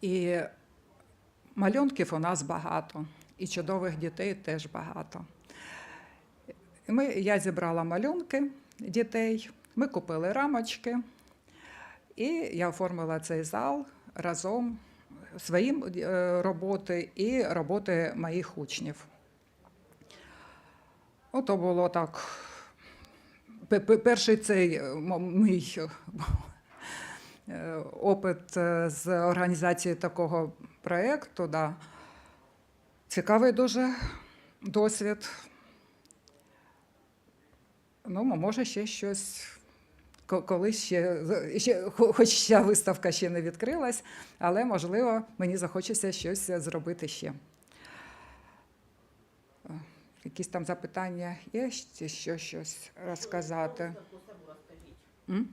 І малюнків у нас багато, і чудових дітей теж багато. Ми, я зібрала малюнки дітей, ми купили рамочки, і я оформила цей зал разом своїм е, роботи і роботи моїх учнів. Ото було так. пе- пе- Перший цей е, мій опит е, з організації такого проєкту. Да. Цікавий дуже досвід. Ну, може, ще щось. ко- Колись ще, ще, хоч ця виставка ще не відкрилась, але можливо мені захочеться щось зробити ще. Е, Якісь там запитання є, що щось розказати? М?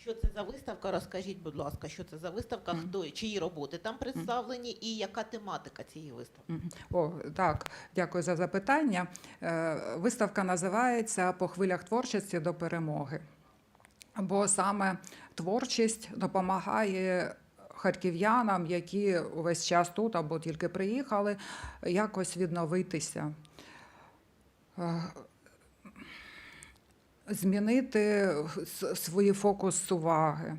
Що це за виставка? Розкажіть, будь ласка, що це за виставка, Мгм. хто чиї роботи там представлені, і яка тематика цієї виставки? Мгм. О, так, дякую за запитання. Е, Виставка називається По хвилях творчості до перемоги. Бо саме творчість допомагає харків'янам, які увесь час тут або тільки приїхали, якось відновитися. Е, Змінити с- свій фокус уваги.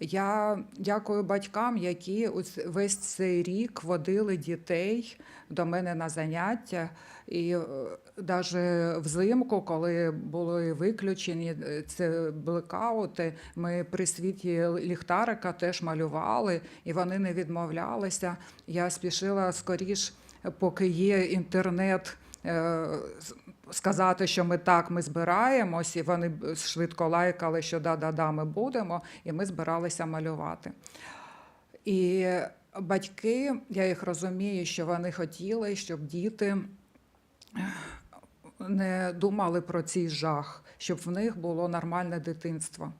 Я дякую батькам, які весь цей рік водили дітей до мене на заняття. І навіть взимку, коли були виключені е, це блекаути, ми при світі ліхтарика теж малювали, і вони не відмовлялися. Я спішила скоріш, поки є інтернет. Сказати, що ми так, ми збираємось, і вони швидко лайкали, що да-да-да, ми будемо, і ми збиралися малювати. І батьки, я їх розумію, що вони хотіли, щоб діти не думали про цей жах, щоб в них було нормальне дитинство.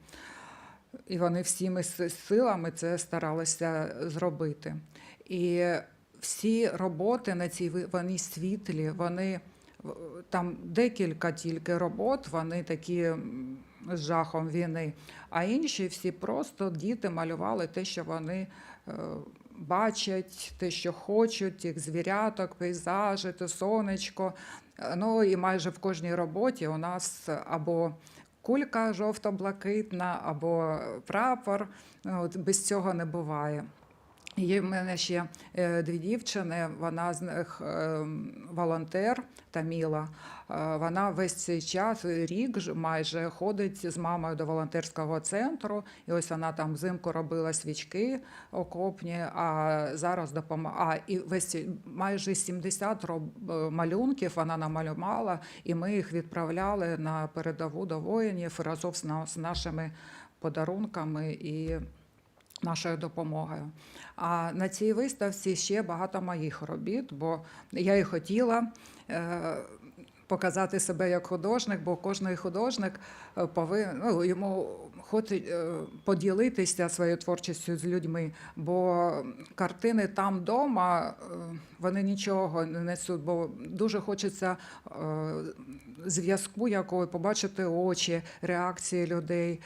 І вони всіми силами це старалися зробити. І всі роботи на цій вони світлі, вони там декілька тільки робот, вони такі з жахом війни. А інші всі просто діти малювали те, що вони е, бачать, те, що хочуть, тих звіряток, пейзажі, то сонечко. Е, Ну і майже в кожній роботі у нас або кулька жовто-блакитна, або прапор. От без цього не буває. Є в мене ще е, дві дівчини, вона з них е, волонтер Таміла. Е, Вона весь цей час, рік майже ходить з мамою до волонтерського центру. І ось вона там взимку робила свічки окопні, а зараз допомагає. І весь майже 70 роб- е, малюнків вона намалювала, і ми їх відправляли на передову до воїнів разом з нашими подарунками і нашою допомогою. А на цій виставці ще багато моїх робіт, бо я і хотіла. е, Показати себе як художник, бо кожен художник е, повинен ну, йому хоче е, поділитися своєю творчістю з людьми, бо картини там вдома вони нічого не несуть, бо дуже хочеться е, зв'язку якого побачити очі, реакції людей.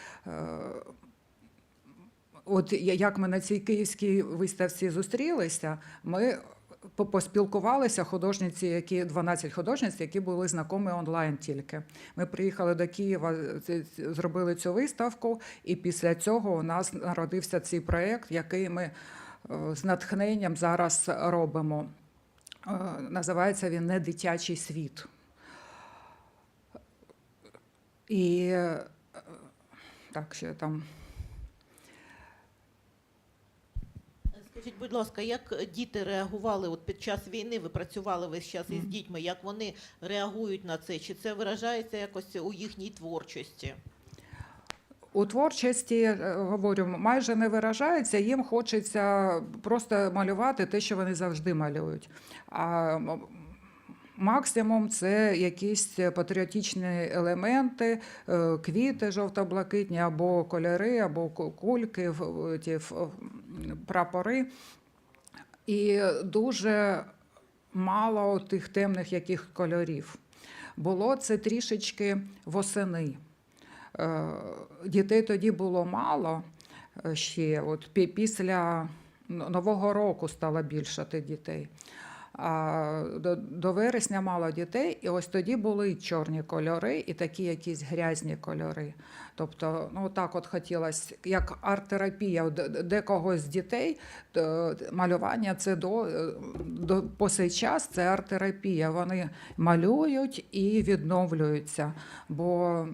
От як ми на цій київській виставці зустрілися, ми поспілкувалися художниці, які 12 художниць, які були знайомі онлайн тільки. Ми приїхали до Києва, зробили цю виставку, і після цього у нас народився цей проєкт, який ми е, з натхненням зараз робимо. Е, Називається він Не дитячий світ. І е, так, ще там. Скажіть, будь ласка, як діти реагували от під час війни? Ви працювали весь час із дітьми. Як вони реагують на це? Чи це виражається якось у їхній творчості? У творчості е, говорю, майже не виражається. Їм хочеться просто малювати те, що вони завжди малюють. А максимум це якісь патріотичні елементи, е, квіти жовто-блакитні, або кольори, або кульки, ті прапори. І дуже мало тих темних яких кольорів. Було це трішечки восени. Е, Дітей тоді було мало е, ще. От після Нового року стало більше дітей. До, до вересня мало дітей, і ось тоді були чорні кольори і такі якісь грязні кольори. Тобто, ну так от хотілося, як арт-терапія, декого з дітей малювання це до, до по цей час це арт-терапія. Вони малюють і відновлюються. Бо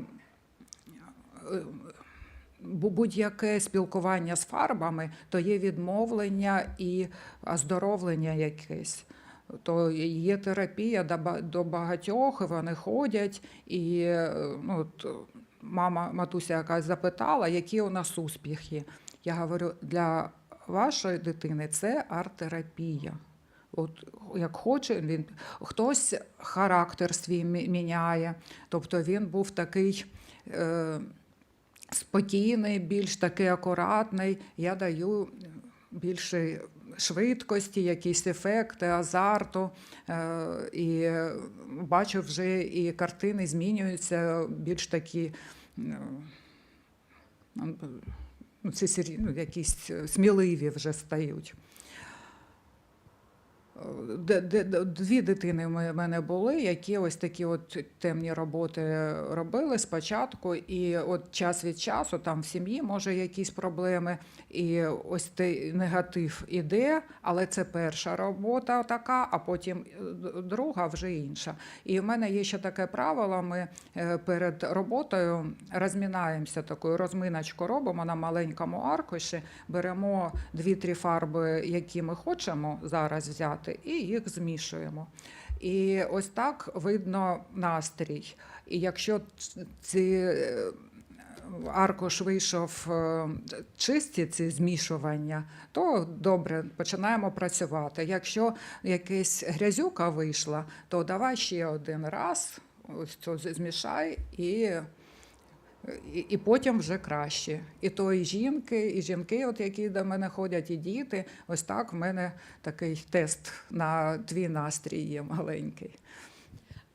будь-яке спілкування з фарбами то є відмовлення і оздоровлення якесь. То є терапія до багатьох, вони ходять. І ну, от, мама матуся якась запитала, які у нас успіхи. Я говорю, для вашої дитини це арт-терапія. От як хоче, він хтось характер свій міняє. Тобто він був такий е, спокійний, більш такий акуратний. Я даю більше швидкості, якісь ефекти, азарту. Е, і бачу, вже і картини змінюються більш такі. е, Ну, це ну, якісь е, сміливі вже стають. Дві дитини в мене були, які ось такі от темні роботи робили спочатку, і от час від часу там в сім'ї може якісь проблеми, і ось цей негатив іде, але це перша робота така, а потім е, друга вже інша. І в мене є ще таке правило: ми е, перед роботою розмінаємося такою розминочку робимо на маленькому аркуші, беремо дві-три фарби, які ми хочемо зараз взяти, і їх змішуємо. І ось так видно настрій. І якщо ці е, аркуш вийшов е, чисті ці змішування, то добре, починаємо працювати. Якщо якась грязюка вийшла, то давай ще один раз, ось це змішай і. І, і потім вже краще. І то і жінки, і жінки, от які до мене ходять, і діти. Ось так в мене такий тест на твій настрій є маленький.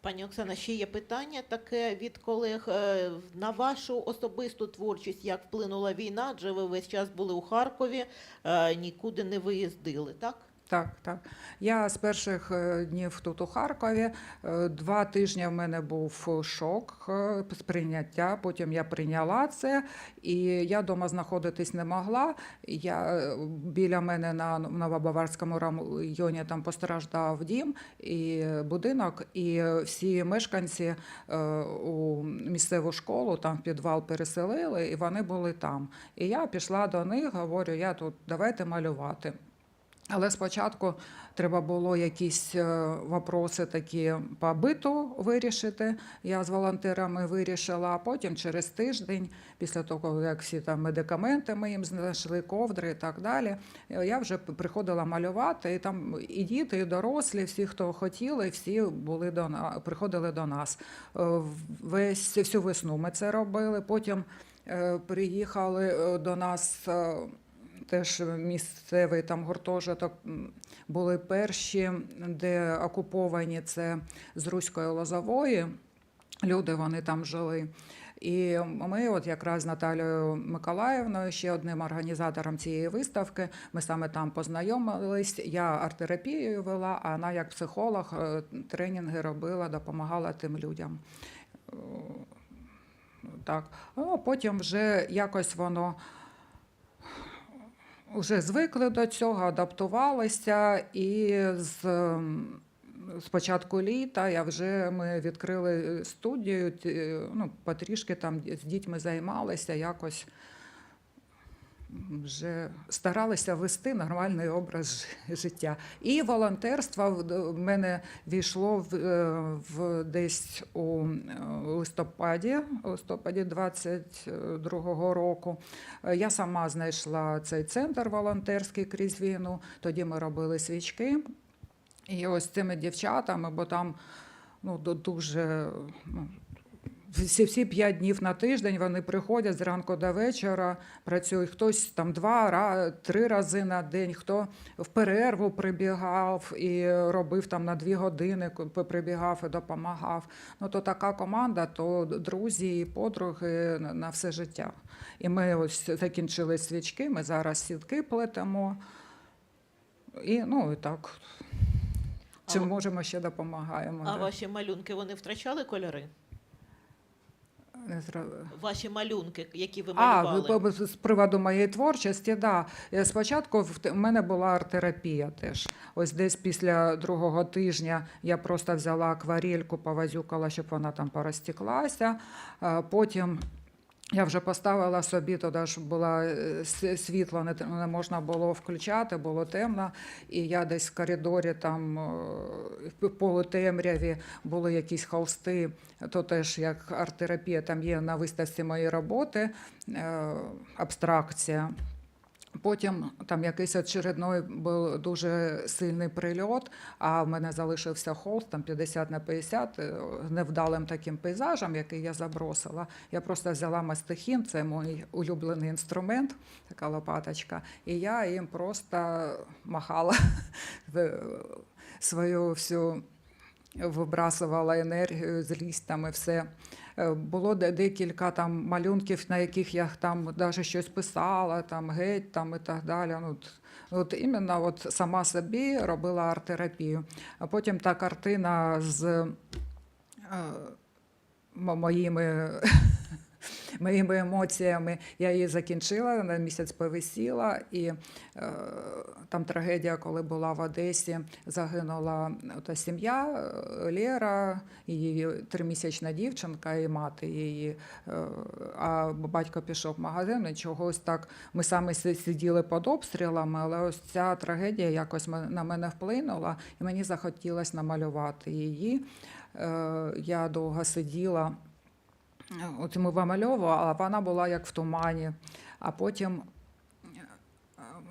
Пані Оксана, ще є питання таке від колег Е, на вашу особисту творчість, як вплинула війна, адже ви весь час були у Харкові, е, нікуди не виїздили, так? Так, так. Я з перших е, днів тут у Харкові. е, Два тижні в мене був шок е, сприйняття. Потім я прийняла це, і я вдома знаходитись не могла. Я біля мене на Новобаварському районі там постраждав дім і будинок, і всі мешканці у місцеву школу там в підвал переселили, і вони були там. І я пішла до них, говорю, я тут давайте малювати. Але спочатку треба було якісь е, вопроси такі по биту вирішити. Я з волонтерами вирішила, а потім через тиждень, після того, як всі там медикаменти ми їм знайшли, ковдри і так далі, я вже приходила малювати. І там і діти, і дорослі, всі, хто хотіли, всі були до на- приходили до нас. Е, Весь всю весну ми це робили. Потім е, приїхали до нас. Теж місцевий там гуртожиток були перші, де окуповані це з Руської Лозової. Люди вони там жили. І ми, от якраз з Наталією Миколаївною, ще одним організатором цієї виставки, ми саме там познайомились. Я арт-терапією вела, а вона як психолог е, тренінги робила, допомагала тим людям. Е, Так. Ну, потім вже якось воно вже звикли до цього, адаптувалися, і з, ем, з початку літа я вже ми відкрили студію, ті- ну, потрішки там з дітьми займалися, якось вже старалися вести нормальний образ життя. І волонтерство в мене війшло в, е, в десь у е, листопаді, листопаді 22-го року. Я сама знайшла цей центр волонтерський крізь війну. Тоді ми робили свічки. І ось цими дівчатами, бо там ну, ду- дуже. Ну, всі, всі п'ять днів на тиждень вони приходять зранку до вечора, працюють хтось там два, три рази на день, хто в перерву прибігав і робив там на дві години, прибігав і допомагав. Ну то така команда, то друзі і подруги на- на все життя. І ми ось закінчили свічки. Ми зараз сітки плетемо. І, ну, і так. Чим А- можемо, ще допомагаємо. А да. ваші малюнки вони втрачали кольори? Не зра- Ваші малюнки, які ви А, малювали? по- з приводу моєї творчості, да. Е, Спочатку в мене була арт-терапія теж. Ось десь після другого тижня я просто взяла акварельку, повазюкала, щоб вона там порозтіклася. Потім я вже поставила собі туди, щоб було е, світло, не, не можна було включати, було темно. І я десь в коридорі, там е, в полутемряві були якісь холсти, то теж як арт-терапія, там є на виставці мої роботи, е, абстракція. Потім там якийсь очередной був дуже сильний прильот, а в мене залишився холст там 50 на 50 е, невдалим таким пейзажем, який я забросила. Я просто взяла мастихін, це мій улюблений інструмент, така лопаточка, і я їм просто махала в- свою всю вибрасувала енергію, злість там і все. Е, Було декілька там малюнків, на яких я там навіть щось писала, там геть там і так далі. Ну, от, от іменно от сама собі робила арт-терапію. А потім та картина з е, моїми, моїми емоціями, я її закінчила, на місяць повисіла, і е, там трагедія, коли була в Одесі, загинула та сім'я е, Лєра, її тримісячна дівчинка і мати її. е, А батько пішов в магазин і чогось так. Ми самі сиділи під обстрілами, але ось ця трагедія якось на мене вплинула, і мені захотілося намалювати її. Е, Я довго сиділа. От ми вимальовували, а вона була як в тумані. А потім е,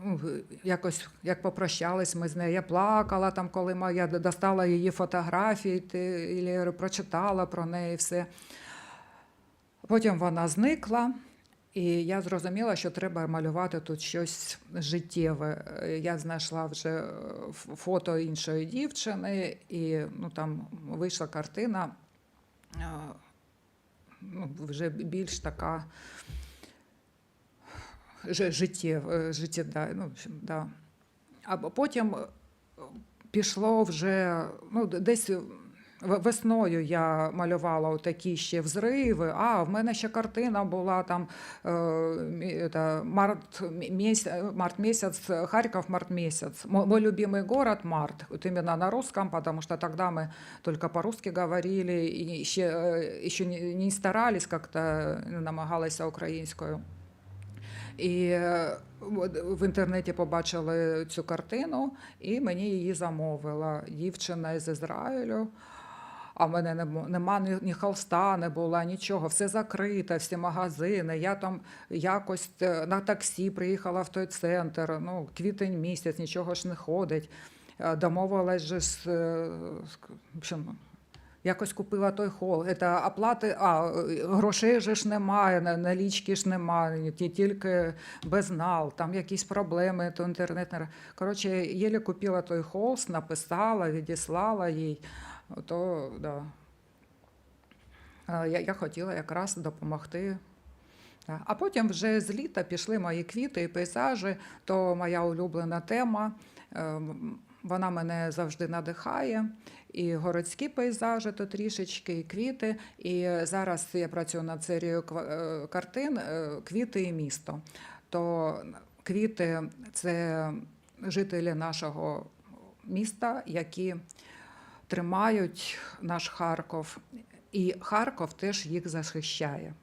ну, якось як попрощались ми з нею. Я плакала там, коли я достала її фотографії, ти- прочитала про неї все. Потім вона зникла. І я зрозуміла, що треба малювати тут щось життєве. Я знайшла вже е, фото іншої дівчини, і ну, там вийшла картина е, ну, вже більш така жи- життєва, життєда, ну, да. А потім е, пішло вже ну, десь в- Весною я малювала такі ще взриви. А в мене ще картина була там е, мі- та, март, місяць, март місяць, Харків март місяць. Мой, мой любимый город Март. Вот именно на русском, потому что тогда мы только по-русски говорили и еще, э, еще не, не старались как-то, не намагалися українською. І е, от в інтернеті побачили цю картину, і мені її замовила дівчина із Ізраїлю. А в мене нема, ні, холста, не було, нічого, все закрите, всі магазини. Я там якось е, на таксі приїхала в той центр. Ну, квітень місяць, нічого ж не ходить. Е, Домовилась же з, е, общем, Якось купила той хол. Це оплати, а грошей же ж немає, налічки ж немає, ті- тільки безнал, там якісь проблеми, то інтернет не Коротше, єлі купила той холст, написала, відіслала їй. То, да. Я, я хотіла якраз допомогти. А потім вже з літа пішли мої квіти і пейзажі, то моя улюблена тема. Е, Вона мене завжди надихає. І городські пейзажі, то трішечки, і квіти. І зараз я працюю над серією е, картин е, Квіти і місто. То квіти це жителі нашого міста, які тримають наш Харков. І Харков теж їх захищає.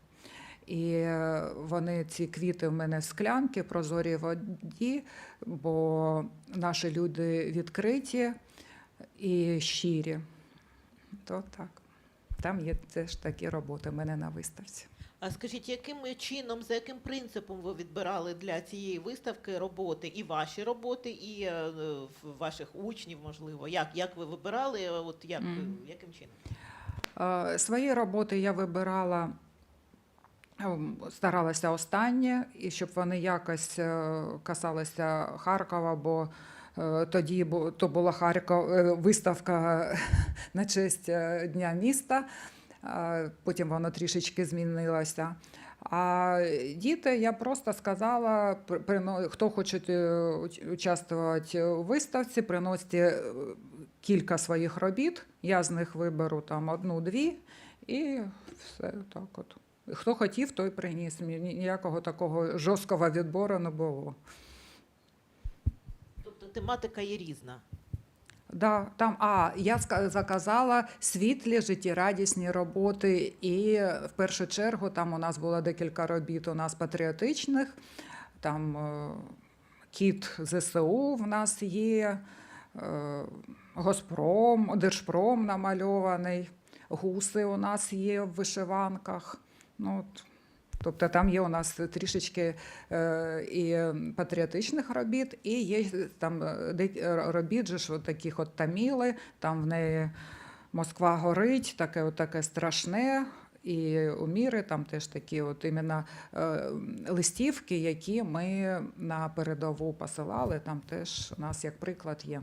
І е, вони ці квіти в мене склянки, прозорі воді, бо наші люди відкриті і щирі. То так. Там є теж такі роботи в мене на виставці. А скажіть, яким чином, за яким принципом ви відбирали для цієї виставки роботи і ваші роботи, і е, в- ваших учнів, можливо? Як, як ви вибирали? е, От як, Мгм. яким чином? Е, Свої роботи я вибирала, ем, старалася останнє, і щоб вони якось е, касалися Харкова, бо е, тоді то була Харков, е, виставка на честь е, Дня міста. Потім воно трішечки змінилося. А діти, я просто сказала, хто хоче е, участвувати у виставці, приносите е, кілька своїх робіт. Я з них виберу там одну-дві, і все так от. Хто хотів, той приніс. Ніякого такого жорсткого відбору не було. Тобто тематика є різна. Да, там, а я заказала світлі життєрадісні роботи, і в першу чергу там у нас було декілька робіт у нас патріотичних. Там е, кіт ЗСУ в нас є, е, Госпром, Держпром намальований, гуси у нас є в вишиванках. Ну, от. Тобто там є у нас трішечки е, і патріотичних робіт, і є там е, де- е, робіт же ж от таких от таміли, там в неї Москва горить, таке, от таке страшне. І у міри там теж такі от іменно е, листівки, які ми на передову посилали, там теж у нас як приклад є.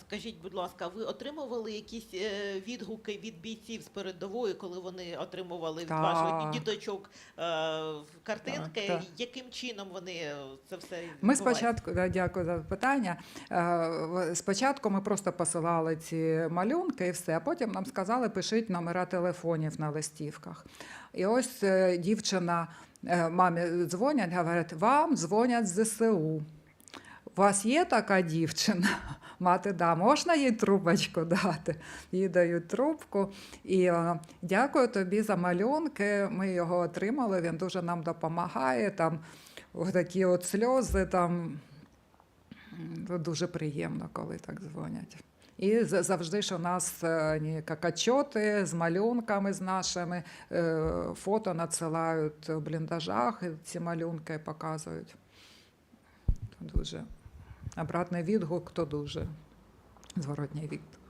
Скажіть, будь ласка, ви отримували якісь е, відгуки від бійців з передової, коли вони отримували від ваших діточок е, картинки? Так, так. Яким чином вони е, це все Ми спочатку да, дякую за питання. Спочатку ми просто посилали ці малюнки і все, а потім нам сказали, пишіть номера телефонів на листівках. І ось дівчина мамі дзвонять, говорить, вам дзвонять з ЗСУ. У вас є така дівчина? Мати, да, можна їй трубочку дати? Їй дають трубку. І е, дякую тобі за малюнки. Ми його отримали. Він дуже нам допомагає. Там такі от сльози. Там дуже приємно, коли так дзвонять. І завжди ж у нас е, з малюнками з нашими, е, фото надсилають в бліндажах, ці малюнки показують. Дуже обратний відгук, то дуже зворотній відгук.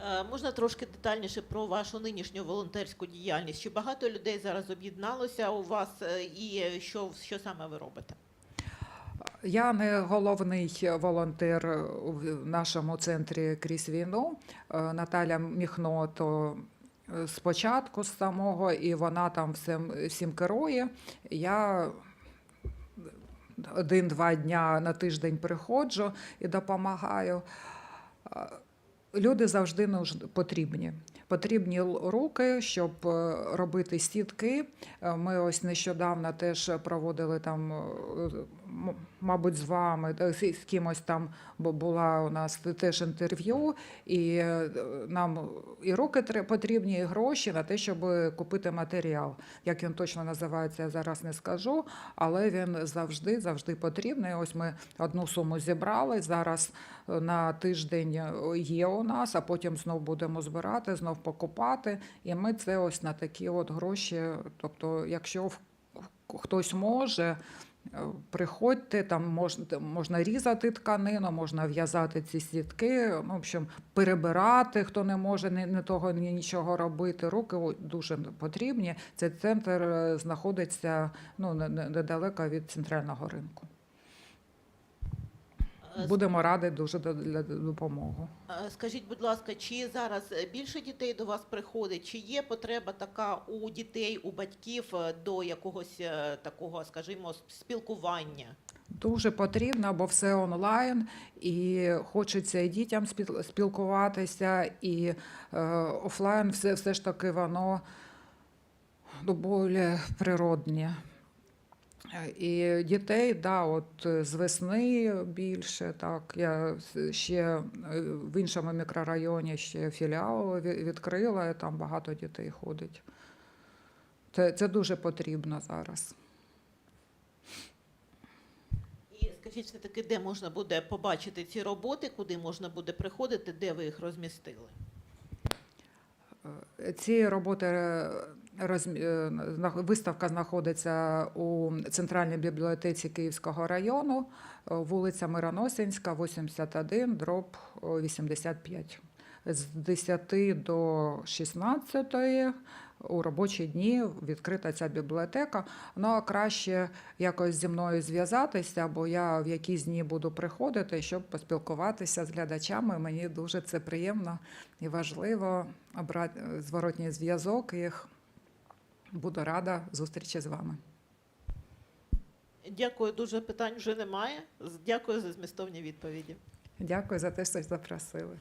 Е, Можна трошки детальніше про вашу нинішню волонтерську діяльність? Чи багато людей зараз об'єдналося у вас, е, і що, що саме ви робите? Я не головний волонтер у нашому центрі крізь війну. Е, Наталя Міхно то спочатку з самого, і вона там всім, всім керує. Я один-два дня на тиждень приходжу і допомагаю. Люди завжди потрібні. Потрібні руки, щоб е, робити сітки. Е, Ми ось нещодавно теж проводили там, е, мабуть, з вами, з з кимось там бо була у нас теж інтерв'ю, і е, нам і тре- потрібні, і гроші на те, щоб купити матеріал. Як він точно називається, я зараз не скажу, але він завжди, завжди потрібний. Ось ми одну суму зібрали. Зараз е, на тиждень е, є у нас, а потім знов будемо збирати, знов покупати. І ми це ось на такі от гроші. Тобто, якщо хтось може. Приходьте, там можна, можна різати тканину, можна в'язати ці сітки, ну, в общем, перебирати, хто не може ні, ні того, ні нічого робити. Руки дуже потрібні. Цей центр е, знаходиться ну, не- не- недалеко від центрального ринку. Е, Будемо раді дуже для допомоги. Е, Скажіть, будь ласка, чи зараз е, більше дітей до вас приходить? Чи є потреба така у дітей, у батьків до якогось такого, скажімо, спілкування? Дуже потрібно, бо все онлайн, і хочеться і дітям спілкуватися, і офлайн все, все ж таки воно ну, більш природне. Е, І дітей, да, от е, з весни більше. Так, я ще е, в іншому мікрорайоні ще філіал відкрила, і там багато дітей ходить. Це, це дуже потрібно зараз. І скажіть все-таки, де можна буде побачити ці роботи, куди можна буде приходити, де ви їх розмістили? Ці роботи е, е, виставка знаходиться у центральній бібліотеці Київського району, е, вулиця Мироносинська, 81, дроб 85. З 10 до 16 у робочі дні відкрита ця бібліотека. Ну краще якось зі мною зв'язатися, бо я в якісь дні буду приходити, щоб поспілкуватися з глядачами. Мені дуже це приємно і важливо обрати зворотній зв'язок їх. Буду рада зустрічі з вами. Дякую дуже. Питань вже немає. Дякую за змістовні відповіді. Дякую за те, що запросили.